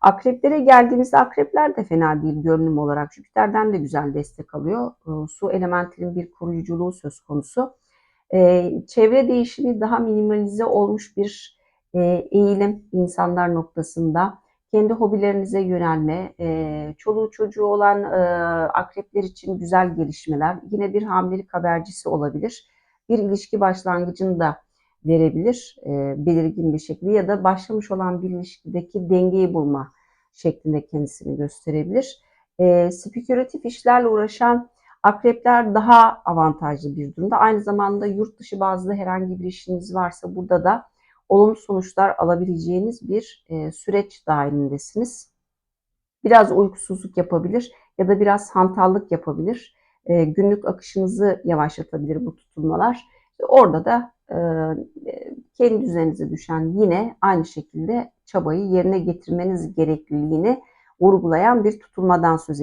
Akreplere geldiğimizde akrepler de fena değil görünüm olarak. Jüpiter'den de güzel destek alıyor. Ee, Su elementinin bir koruyuculuğu söz konusu. Ee, çevre değişimi daha minimalize olmuş bir e, eğilim insanlar noktasında. Kendi hobilerinize yönelme, e, çoluğu çocuğu olan e, akrepler için güzel gelişmeler. Yine bir hamilelik habercisi olabilir. Bir ilişki başlangıcını da verebilir e, belirgin bir şekilde ya da başlamış olan bir ilişkideki dengeyi bulma şeklinde kendisini gösterebilir. E, spekülatif işlerle uğraşan akrepler daha avantajlı bir durumda. Aynı zamanda yurt dışı bazlı herhangi bir işiniz varsa burada da olumlu sonuçlar alabileceğiniz bir e, süreç dahilindesiniz. Biraz uykusuzluk yapabilir ya da biraz hantallık yapabilir. E, günlük akışınızı yavaşlatabilir bu tutulmalar. Orada da kendi üzerinize düşen yine aynı şekilde çabayı yerine getirmeniz gerekliliğini vurgulayan bir tutulmadan söz